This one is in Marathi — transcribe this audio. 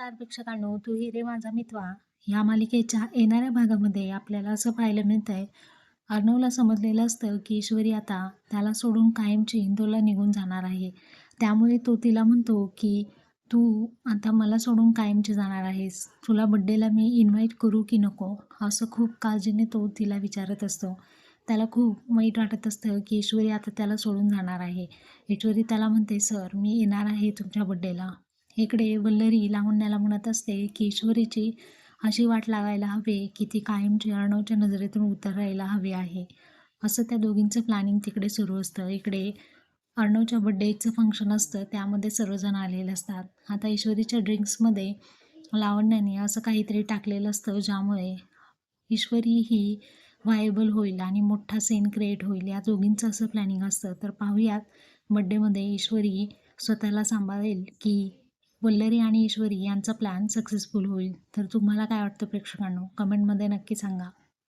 नमस्कार प्रेक्षकांनो तू ही रे माझा मित्वा. या मालिकेच्या येणाऱ्या भागामध्ये आपल्याला असं पाहायला मिळतं आहे अर्णवला समजलेलं असतं की ईश्वरी आता त्याला सोडून कायमची इंदोरला निघून जाणार आहे. त्यामुळे तो तिला म्हणतो की तू आता मला सोडून कायमची जाणार आहेस. तुला बड्डेला मी इन्व्हाइट करू की नको? असं खूप काळजीने तो तिला विचारत असतो. त्याला खूप वाईट वाटत असतं की ईश्वरी आता त्याला सोडून जाणार आहे. ईश्वरी त्याला म्हणते सर मी येणार आहे तुमच्या बड्डेला इकडे वल्लरी लावण्याला म्हणत असते की ईश्वरीची अशी वाट लागायला हवी की ती कायमची अर्णवच्या नजरेतून उतरायला हवी आहे. असं त्या दोघींचं प्लॅनिंग तिकडे सुरू असतं. इकडे अर्णवच्या बड्डेचं फंक्शन असतं. त्यामध्ये सर्वजण आलेले असतात. आता ईश्वरीच्या ड्रिंक्समध्ये लावण्याने असं काहीतरी टाकलेलं असतं ज्यामुळे ईश्वरी ही व्हायबल होईल आणि मोठा सीन क्रिएट होईल. या दोघींचं असं प्लॅनिंग असतं. तर पाहूयात बड्डेमध्ये ईश्वरी स्वतःला सांभाळेल की वल्लरी आणि ईश्वरी यांचा प्लॅन सक्सेसफुल होईल. तर तुम्हाला काय वाटतं प्रेक्षकांनो? कमेंटमध्ये नक्की सांगा.